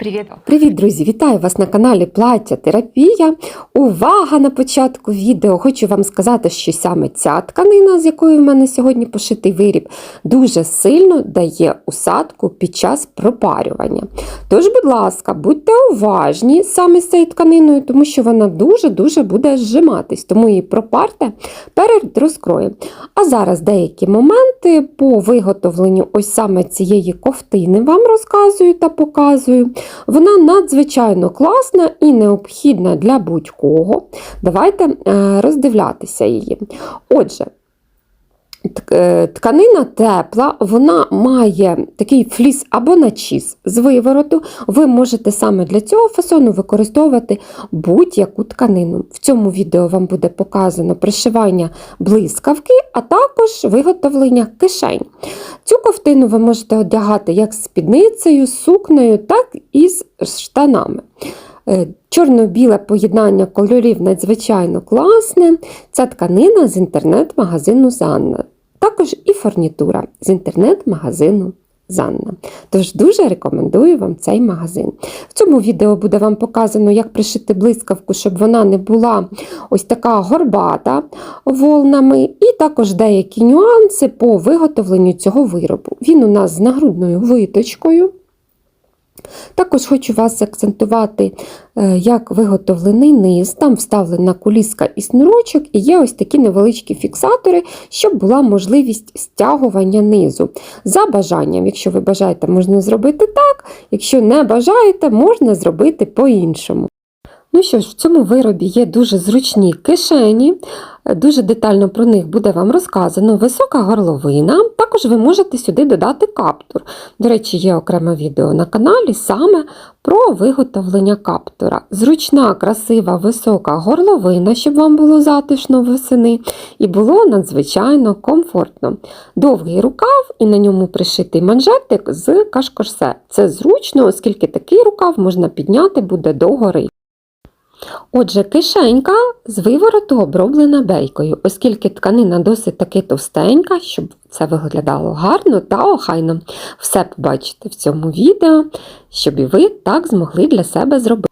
Привіт. Привіт, друзі! Вітаю вас на каналі Плаття Терапія. Увага на початку відео! Хочу вам сказати, що саме ця тканина, з якої в мене сьогодні пошитий виріб, дуже сильно дає усадку під час пропарювання. Тож, будь ласка, будьте уважні саме з цією тканиною, тому що вона дуже-дуже буде зжиматись, тому її пропарте перед розкроєм. А зараз деякі моменти по виготовленню ось саме цієї ковтини вам розказую та показую. Вона надзвичайно класна і необхідна для будь-кого. Давайте е, роздивлятися її. Отже, тканина тепла, вона має такий фліс або начіс з вивороту. Ви можете саме для цього фасону використовувати будь-яку тканину. В цьому відео вам буде показано пришивання блискавки, а також виготовлення кишень. Цю ковтину ви можете одягати як з спідницею, з сукнею, так і з штанами. Е, Чорно-біле поєднання кольорів надзвичайно класне. Ця тканина з інтернет-магазину Занна. Також і фурнітура з інтернет-магазину Занна. Тож дуже рекомендую вам цей магазин. В цьому відео буде вам показано, як пришити блискавку, щоб вона не була ось така горбата волнами, і також деякі нюанси по виготовленню цього виробу. Він у нас з нагрудною виточкою. Також хочу вас акцентувати, е, як виготовлений низ. Там вставлена куліска і снурочок, і є ось такі невеличкі фіксатори, щоб була можливість стягування низу. За бажанням, якщо ви бажаєте, можна зробити так, якщо не бажаєте, можна зробити по-іншому. Ну що ж, в цьому виробі є дуже зручні кишені, дуже детально про них буде вам розказано. Висока горловина. Також ви можете сюди додати каптур. До речі, є окреме відео на каналі саме про виготовлення каптура. Зручна, красива, висока горловина, щоб вам було затишно восени, і було надзвичайно комфортно. Довгий рукав і на ньому пришитий манжетик з кашкорсе. Це зручно, оскільки такий рукав можна підняти буде догори. Отже, кишенька з вивороту оброблена бейкою, оскільки тканина досить таки товстенька, щоб це виглядало гарно та охайно. Все побачите в цьому відео, щоб і ви так змогли для себе зробити.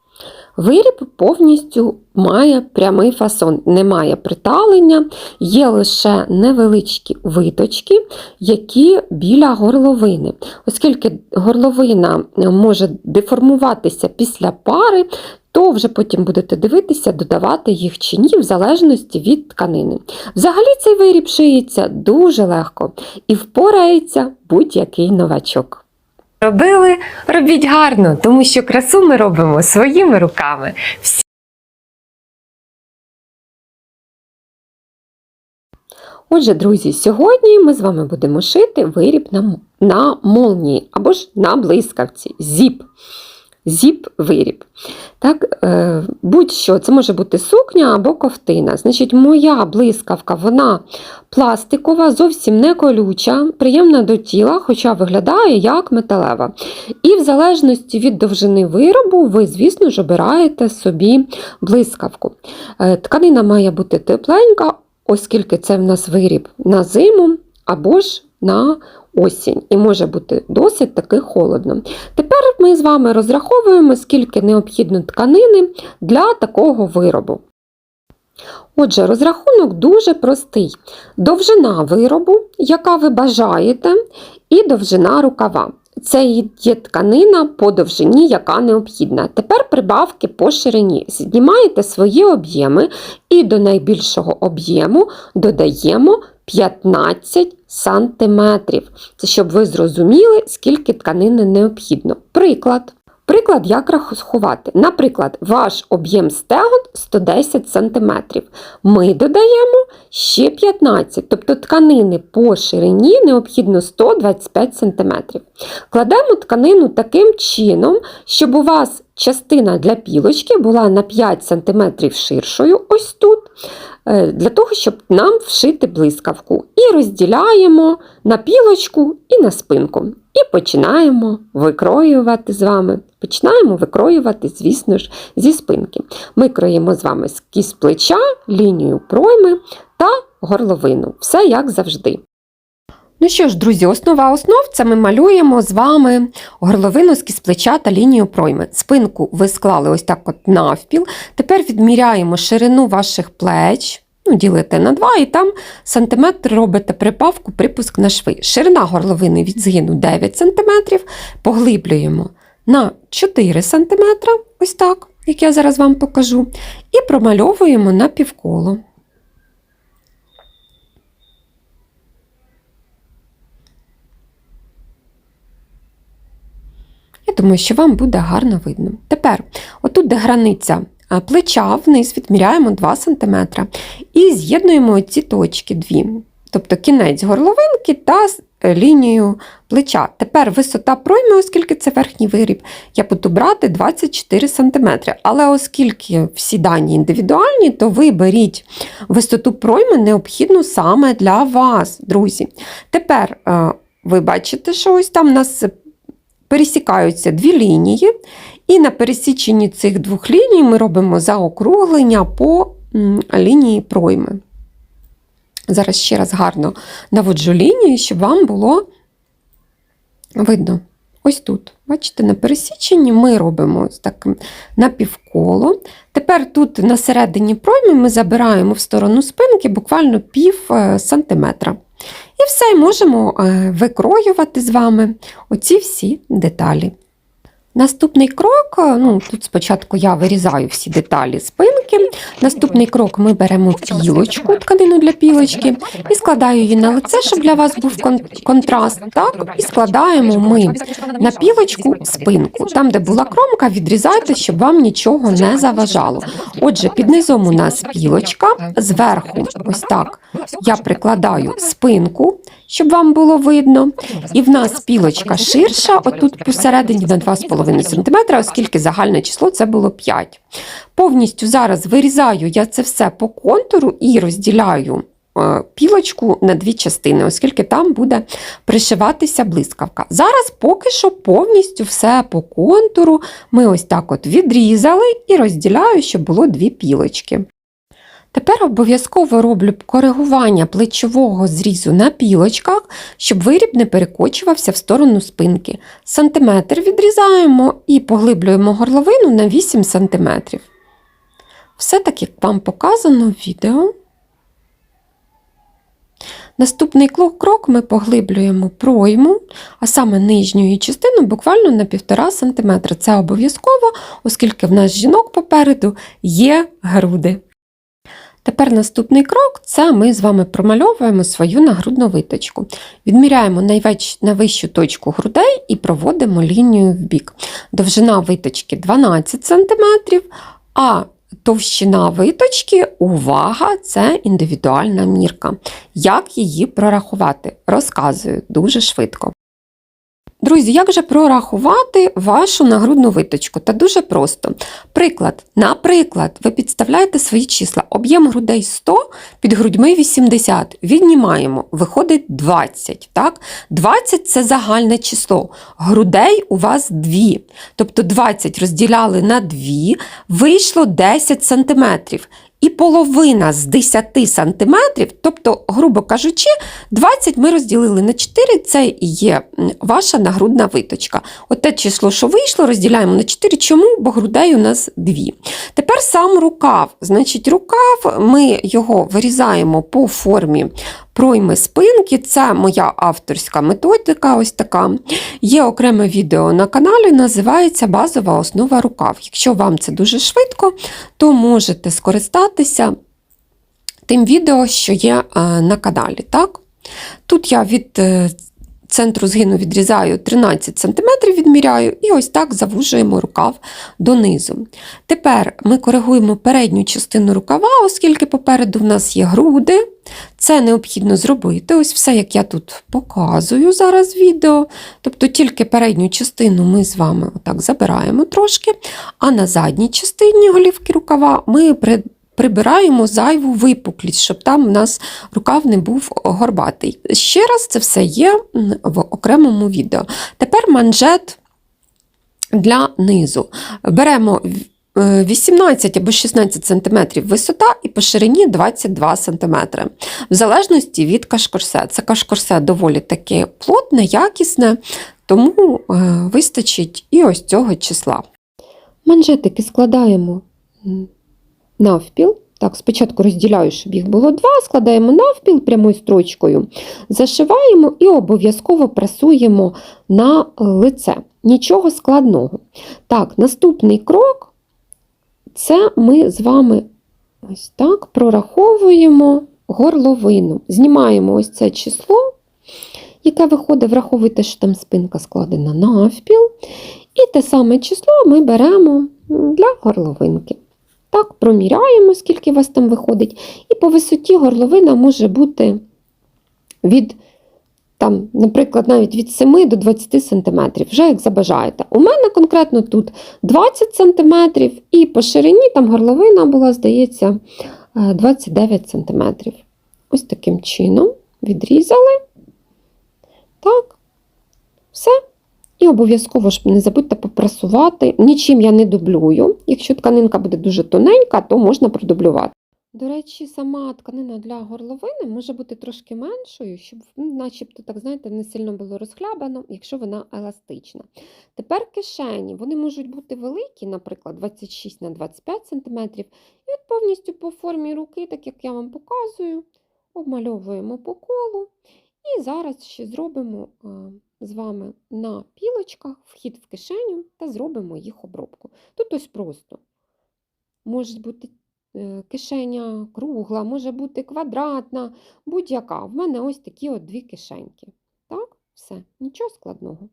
Виріб повністю має прямий фасон, немає приталення, є лише невеличкі виточки, які біля горловини. Оскільки горловина може деформуватися після пари, то вже потім будете дивитися, додавати їх чи ні, в залежності від тканини. Взагалі цей виріб шиється дуже легко і впорається будь-який новачок. Робили, робіть гарно, тому що красу ми робимо своїми руками. Отже, друзі, сьогодні ми з вами будемо шити виріб на, на молнії або ж на блискавці. Зіп. Зіп-виріб. Так, е, будь-що, це може бути сукня або ковтина. Значить, моя блискавка, вона пластикова, зовсім не колюча, приємна до тіла, хоча виглядає як металева. І в залежності від довжини виробу, ви, звісно ж, обираєте собі блискавку. Е, Тканина має бути тепленька, оскільки це в нас виріб на зиму або ж на осінь, і може бути досить таки холодно. Тепер ми з вами розраховуємо, скільки необхідно тканини для такого виробу. Отже, розрахунок дуже простий: довжина виробу, яка ви бажаєте, і довжина рукава. Це є тканина по довжині, яка необхідна. Тепер прибавки по ширині. Знімаєте свої об'єми і до найбільшого об'єму додаємо 15 сантиметрів. Це щоб ви зрозуміли, скільки тканини необхідно. Приклад. Приклад, як рахувати. Наприклад, ваш об'єм стегон 110 см. Ми додаємо ще 15 тобто тканини по ширині необхідно 125 см. Кладемо тканину таким чином, щоб у вас частина для пілочки була на 5 см ширшою, ось тут, е, для того, щоб нам вшити блискавку. І розділяємо на пілочку і на спинку. І починаємо викроювати з вами. Починаємо викроювати, звісно ж, зі спинки. Ми кроїмо з вами скіз плеча, лінію пройми та горловину. Все як завжди. Ну що ж, друзі, основа основ це ми малюємо з вами горловину з плеча та лінію пройми. Спинку ви склали ось так от навпіл. Тепер відміряємо ширину ваших плеч. Ну, ділите на два, і там сантиметр робите припавку, припуск на шви. Ширина горловини від згину 9 см, поглиблюємо на 4 см, ось так, як я зараз вам покажу, і промальовуємо на півколо. Я думаю, що вам буде гарно видно. Тепер, отут, де границя плеча, вниз відміряємо 2 см і з'єднуємо ці точки дві. Тобто кінець горловинки та е, лінію плеча. Тепер висота пройми, оскільки це верхній виріб, я буду брати 24 см. Але оскільки всі дані індивідуальні, то ви беріть висоту пройми необхідну саме для вас, друзі. Тепер е, ви бачите, що ось там у нас пересікаються дві лінії, і на пересіченні цих двох ліній ми робимо заокруглення по лінії пройми. Зараз ще раз гарно наводжу лінію, щоб вам було видно. Ось тут. Бачите, на пересіченні ми робимо так напівколо. Тепер тут на середині пройми ми забираємо в сторону спинки буквально пів е, сантиметра. І все, можемо е, викроювати з вами оці всі деталі. Наступний крок, е, ну тут спочатку я вирізаю всі деталі спинки. Наступний крок ми беремо пілочку, тканину для пілочки, і складаю її на лице, щоб для вас був кон- контраст. Так? І складаємо ми на пілочку спинку. Там, де була кромка, відрізайте, щоб вам нічого не заважало. Отже, під низом у нас пілочка, зверху, ось так, я прикладаю спинку, щоб вам було видно. І в нас пілочка ширша, отут посередині на 2,5 см, оскільки загальне число це було 5. Повністю зараз вирізаю я це все по контуру і розділяю е, пілочку на дві частини, оскільки там буде пришиватися блискавка. Зараз поки що повністю все по контуру ми ось так от відрізали і розділяю, щоб було дві пілочки. Тепер обов'язково роблю коригування плечового зрізу на пілочках, щоб виріб не перекочувався в сторону спинки. Сантиметр відрізаємо і поглиблюємо горловину на 8 см. Все так, як вам показано в відео. Наступний крок ми поглиблюємо пройму, а саме нижню її частину буквально на 1,5 см. Це обов'язково, оскільки в нас жінок попереду є груди. Тепер наступний крок це ми з вами промальовуємо свою нагрудну виточку. Відміряємо найвеч- найвищу точку грудей і проводимо лінію в бік. Довжина виточки 12 см, а товщина виточки, увага, це індивідуальна мірка. Як її прорахувати? Розказую дуже швидко. Друзі, як же прорахувати вашу нагрудну виточку? Та дуже просто. Приклад, наприклад, ви підставляєте свої числа. Об'єм грудей 100, під грудьми 80. Віднімаємо, виходить 20. Так? 20 це загальне число. Грудей у вас 2. Тобто 20 розділяли на 2, вийшло 10 сантиметрів. І половина з 10 сантиметрів, тобто, грубо кажучи, 20 ми розділили на 4, це є ваша нагрудна виточка. От те число, що вийшло, розділяємо на 4. Чому? Бо грудей у нас 2. Тепер сам рукав. Значить, рукав ми його вирізаємо по формі пройми спинки. Це моя авторська методика. Ось така. Є окреме відео на каналі, називається Базова основа рукав. Якщо вам це дуже швидко, то можете скористатися тим відео, що є е, на каналі. Так? Тут я від е, центру згину відрізаю 13 см, відміряю, і ось так завужуємо рукав донизу. Тепер ми коригуємо передню частину рукава, оскільки попереду в нас є груди. Це необхідно зробити. Ось все, як я тут показую зараз відео. Тобто тільки передню частину ми з вами отак забираємо трошки, а на задній частині голівки рукава ми прибираємо зайву випуклість, щоб там у нас рукав не був горбатий. Ще раз це все є в окремому відео. Тепер манжет для низу. Беремо е, 18 або 16 см висота і по ширині 22 см. В залежності від кашкорсе. Це кашкорсе доволі таки плотне, якісне, тому е, вистачить і ось цього числа. Манжетики складаємо навпіл. Так, спочатку розділяю, щоб їх було два, складаємо навпіл прямою строчкою, зашиваємо і обов'язково прасуємо на лице. Нічого складного. Так, наступний крок це ми з вами ось так прораховуємо горловину. Знімаємо ось це число, яке виходить, враховуйте, що там спинка складена навпіл. І те саме число ми беремо для горловинки. Так, проміряємо, скільки у вас там виходить. І по висоті горловина може бути від, там, наприклад, навіть від 7 до 20 см, вже як забажаєте. У мене конкретно тут 20 см, і по ширині там горловина була, здається, е, 29 см. Ось таким чином відрізали. Так, все. І обов'язково ж не забудьте попрасувати. Нічим я не дублюю. Якщо тканинка буде дуже тоненька, то можна продублювати. До речі, сама тканина для горловини може бути трошки меншою, щоб ну, начебто, так знаєте, не сильно було розхлябано, якщо вона еластична. Тепер кишені вони можуть бути великі, наприклад, 26 на 25 см. І от повністю по формі руки, так як я вам показую, обмальовуємо по колу. І зараз ще зробимо а, з вами на пілочках вхід в кишеню та зробимо їх обробку. Тут ось просто може бути е, кишеня кругла, може бути квадратна, будь-яка. В мене ось такі от дві кишеньки. Так, все, нічого складного.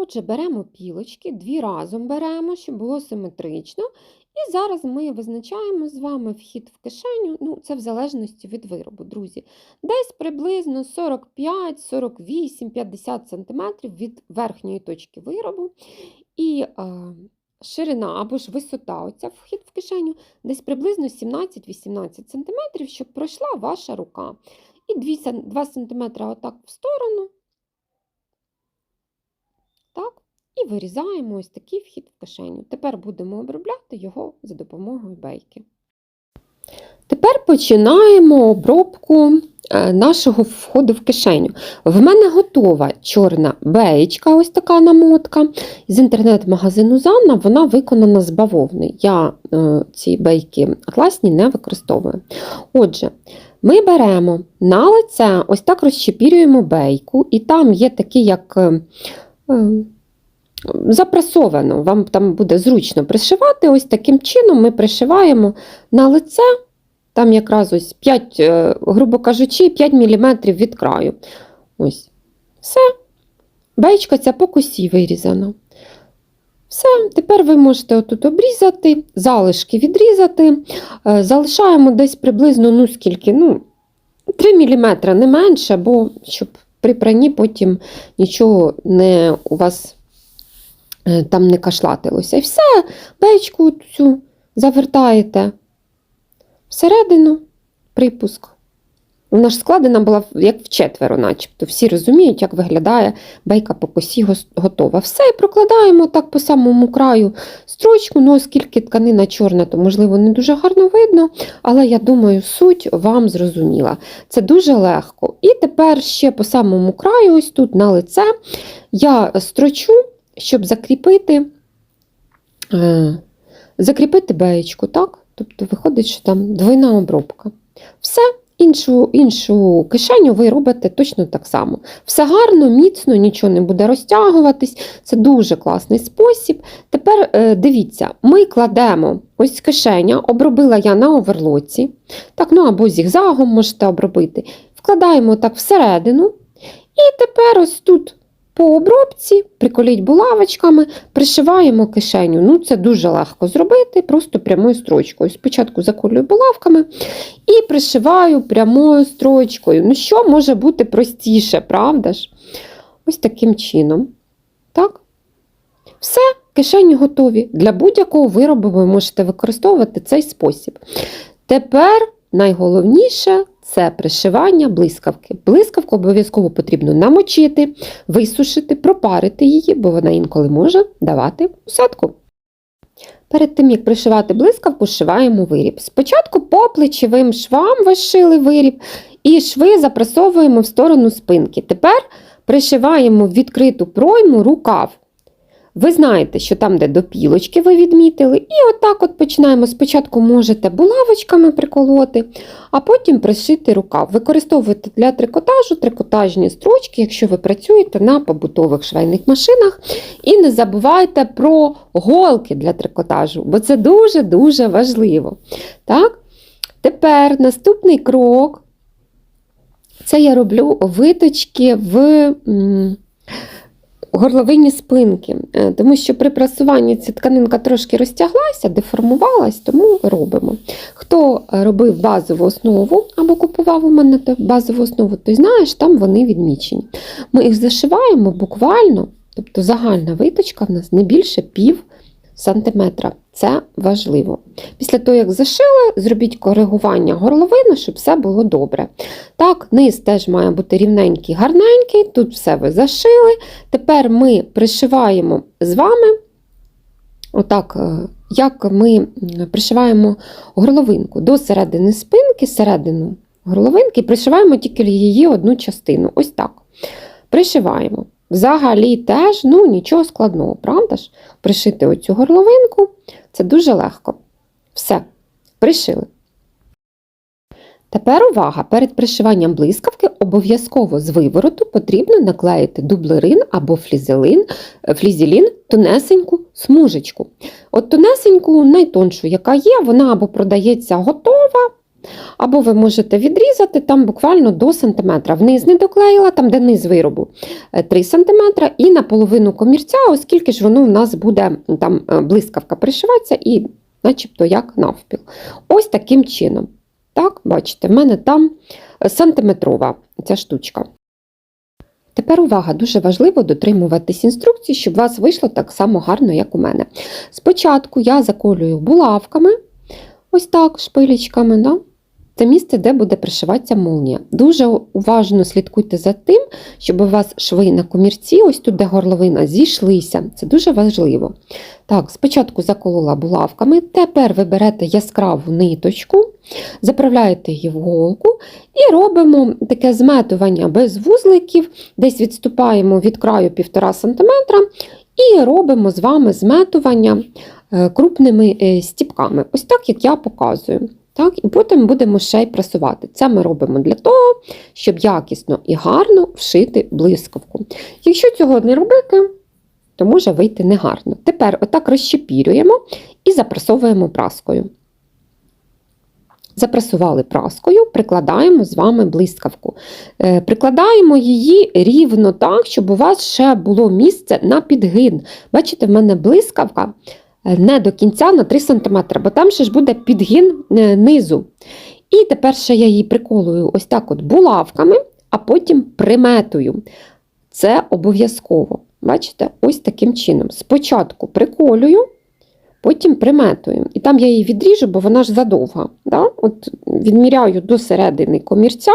Отже, беремо пілочки, дві разом беремо, щоб було симетрично. І зараз ми визначаємо з вами вхід в кишеню, ну, це в залежності від виробу, друзі. Десь приблизно 45, 48, 50 см від верхньої точки виробу. І е, ширина або ж висота, оця вхід в кишеню, десь приблизно 17-18 см, щоб пройшла ваша рука. І 2 см отак в сторону. Так, і вирізаємо ось такий вхід в кишеню. Тепер будемо обробляти його за допомогою бейки. Тепер починаємо обробку е, нашого входу в кишеню. В мене готова чорна беєчка, ось така намотка. З інтернет-магазину Занна вона виконана з бавовни. Я е, ці бейки атласні не використовую. Отже, ми беремо на лице, ось так розчепірюємо бейку, і там є такий, як. е, Запрасовано, вам там буде зручно пришивати. Ось таким чином ми пришиваємо на лице, там якраз ось 5, е, грубо кажучи, 5 мм від краю. Ось. Все. Бейчка ця по косі вирізана. Все, тепер ви можете отут обрізати, залишки відрізати. Е, Залишаємо десь приблизно, ну скільки, ну, 3 мм, не менше, бо щоб при пранні потім нічого не у вас там не кашлатилося. І все, бечку цю завертаєте всередину, припуск. Вона ж складена була як вчетверо, начебто. Всі розуміють, як виглядає бейка по косі готова. Все, і прокладаємо так по самому краю строчку. Ну, оскільки тканина чорна, то, можливо, не дуже гарно видно, але я думаю, суть вам зрозуміла. Це дуже легко. І тепер ще по самому краю, ось тут на лице, я строчу, щоб закріпити, е, закріпити беєчку, так? Тобто виходить, що там двойна обробка. Все, іншу, іншу кишеню ви робите точно так само. Все гарно, міцно, нічого не буде розтягуватись. Це дуже класний спосіб. Тепер е, дивіться, ми кладемо ось кишеня, обробила я на оверлоці, так, ну або зігзагом можете обробити. Вкладаємо так всередину. І тепер ось тут по обробці, приколіть булавочками, пришиваємо кишеню. Ну, це дуже легко зробити, просто прямою строчкою. Спочатку заколюю булавками і пришиваю прямою строчкою. Ну, що може бути простіше, правда ж? Ось таким чином. Так? Все, кишені готові. Для будь-якого виробу ви можете використовувати цей спосіб. Тепер найголовніше це пришивання блискавки. Блискавку обов'язково потрібно намочити, висушити, пропарити її, бо вона інколи може давати усадку. Перед тим, як пришивати блискавку, зшиваємо виріб. Спочатку по плечовим швам ви шили виріб, і шви запресовуємо в сторону спинки. Тепер пришиваємо в відкриту пройму рукав. Ви знаєте, що там, де до пілочки ви відмітили, і отак от починаємо. Спочатку можете булавочками приколоти, а потім пришити рукав. Використовуйте для трикотажу трикотажні строчки, якщо ви працюєте на побутових швейних машинах. І не забувайте про голки для трикотажу, бо це дуже-дуже важливо. Так? Тепер наступний крок. Це я роблю виточки в горловині спинки, Е, тому що при прасуванні ця тканинка трошки розтяглася, деформувалась, тому робимо. Хто е, робив базову основу або купував у мене базову основу, той знаєш, там вони відмічені. Ми їх зашиваємо буквально, тобто загальна виточка в нас не більше пів сантиметра. Це важливо. Після того, як зашили, зробіть коригування горловини, щоб все було добре. Так, низ теж має бути рівненький, гарненький. Тут все ви зашили. Тепер ми пришиваємо з вами, отак, е, як ми пришиваємо горловинку до середини спинки, середину горловинки, пришиваємо тільки її одну частину. Ось так. Пришиваємо. Взагалі теж ну, нічого складного, правда ж? Пришити оцю горловинку це дуже легко. Все, пришили. Тепер увага! Перед пришиванням блискавки обов'язково з вивороту потрібно наклеїти дублерин або флізелин, е, флізелін тонесеньку смужечку. От тонесеньку, найтоншу, яка є, вона або продається готова, або ви можете відрізати там буквально до сантиметра. Вниз не доклеїла, там де низ виробу 3 см, і на половину комірця, оскільки ж воно в нас буде там е, блискавка пришиватися і начебто як навпіл. Ось таким чином. Так, бачите, в мене там е, сантиметрова ця штучка. Тепер увага, дуже важливо дотримуватись інструкцій, щоб у вас вийшло так само гарно, як у мене. Спочатку я заколюю булавками, ось так, шпилечками. Да? Це місце, де буде пришиватися молнія. Дуже уважно слідкуйте за тим, щоб у вас шви на комірці, ось тут, де горловина, зійшлися. Це дуже важливо. Так, спочатку заколола булавками, тепер ви берете яскраву ниточку, заправляєте її в голку і робимо таке зметування без вузликів, десь відступаємо від краю 1,5 см і робимо з вами зметування е, крупними е, стіпками, ось так, як я показую. Так, І потім будемо ще й прасувати. Це ми робимо для того, щоб якісно і гарно вшити блискавку. Якщо цього не робити, то може вийти негарно. Тепер отак розщепірюємо і запрасовуємо праскою. Запрасували праскою, прикладаємо з вами блискавку. Е, Прикладаємо її рівно так, щоб у вас ще було місце на підгин. Бачите, в мене блискавка не до кінця на 3 см, бо там ще ж буде підгин е, низу. І тепер ще я її приколую ось так от булавками, а потім приметую. Це обов'язково. Бачите, ось таким чином. Спочатку приколюю, потім приметую. І там я її відріжу, бо вона ж задовга. Да? От Відміряю до середини комірця.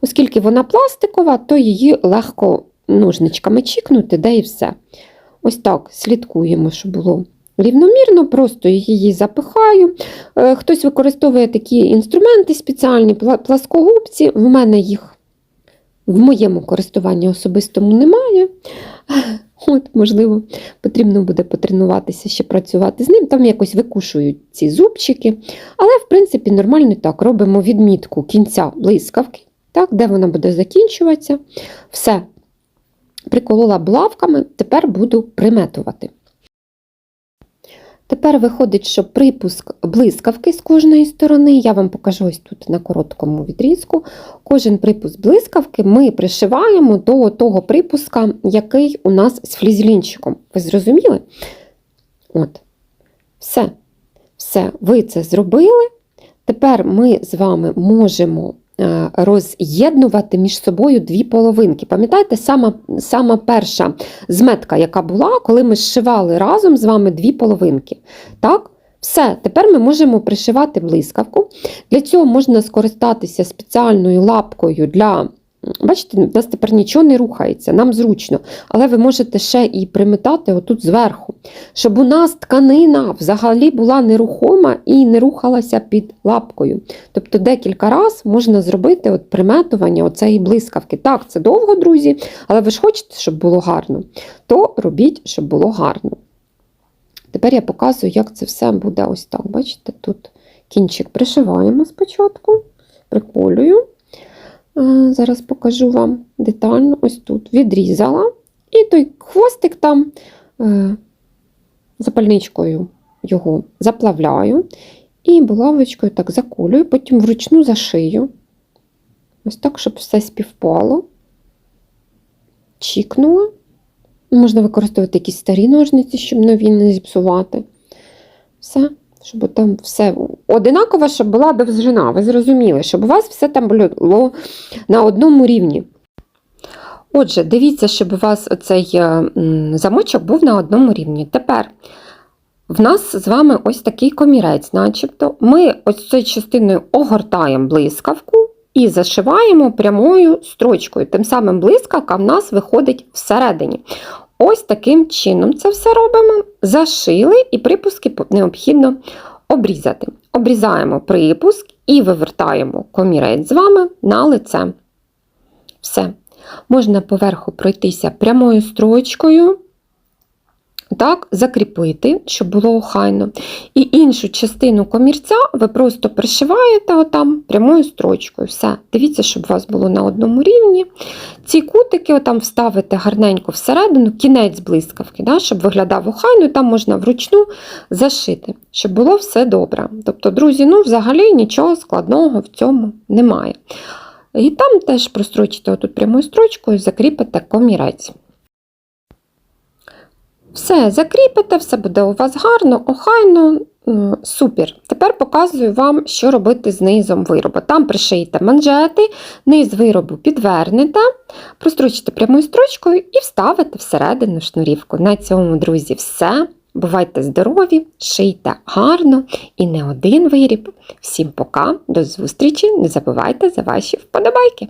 Оскільки вона пластикова, то її легко ножничками чікнути, де і все. Ось так слідкуємо, щоб було рівномірно, просто її запихаю. Е, Хтось використовує такі інструменти спеціальні, пласкогубці. В мене їх в моєму користуванні особистому немає. От, можливо, потрібно буде потренуватися ще працювати з ним. Там якось викушують ці зубчики. Але, в принципі, нормально так робимо відмітку кінця блискавки, так, де вона буде закінчуватися. Все. Приколола булавками, тепер буду приметувати. Тепер виходить, що припуск блискавки з кожної сторони, я вам покажу ось тут на короткому відрізку. Кожен припуск блискавки ми пришиваємо до того припуска, який у нас з флізелінчиком. Ви зрозуміли? От. Все. Все, ви це зробили. Тепер ми з вами можемо роз'єднувати між собою дві половинки. Пам'ятаєте, сама, сама перша зметка, яка була, коли ми зшивали разом з вами дві половинки. Так? Все, тепер ми можемо пришивати блискавку. Для цього можна скористатися спеціальною лапкою для. Бачите, у нас тепер нічого не рухається, нам зручно, але ви можете ще і приметати отут зверху, щоб у нас тканина взагалі була нерухома і не рухалася під лапкою. Тобто декілька разів можна зробити от приметування оцеї блискавки. Так, це довго, друзі, але ви ж хочете, щоб було гарно, то робіть, щоб було гарно. Тепер я показую, як це все буде ось так. Бачите, тут кінчик пришиваємо спочатку, приколюю. Е, Зараз покажу вам детально. Ось тут відрізала. І той хвостик там е, запальничкою його заплавляю. І булавочкою так заколюю, потім вручну зашию. Ось так, щоб все співпало. Чікнула. Можна використовувати якісь старі ножниці, щоб нові не зіпсувати. Все, щоб там все одинаково, щоб була довжина. Ви зрозуміли, щоб у вас все там було на одному рівні. Отже, дивіться, щоб у вас цей замочок був на одному рівні. Тепер в нас з вами ось такий комірець, начебто. Ми ось цією частиною огортаємо блискавку і зашиваємо прямою строчкою. Тим самим блискавка в нас виходить всередині. Ось таким чином це все робимо. Зашили і припуски необхідно обрізати. Обрізаємо припуск і вивертаємо комірець з вами на лице. Все. Можна поверху пройтися прямою строчкою. Так, закріпити, щоб було охайно. І іншу частину комірця ви просто пришиваєте отам прямою строчкою. Все. Дивіться, щоб у вас було на одному рівні. Ці кутики отам вставите гарненько всередину, кінець блискавки, да, щоб виглядав охайно, там можна вручну зашити, щоб було все добре. Тобто, друзі, ну взагалі нічого складного в цьому немає. І там теж прострочите отут прямою строчкою, закріпите комірець. Все, закріпите, все буде у вас гарно, охайно, супер. Тепер показую вам, що робити з низом виробу. Там пришиєте манжети, низ виробу підвернете, прострочите прямою строчкою і вставите всередину шнурівку. На цьому, друзі, все. Бувайте здорові, шийте гарно і не один виріб. Всім пока, до зустрічі! Не забувайте за ваші вподобайки!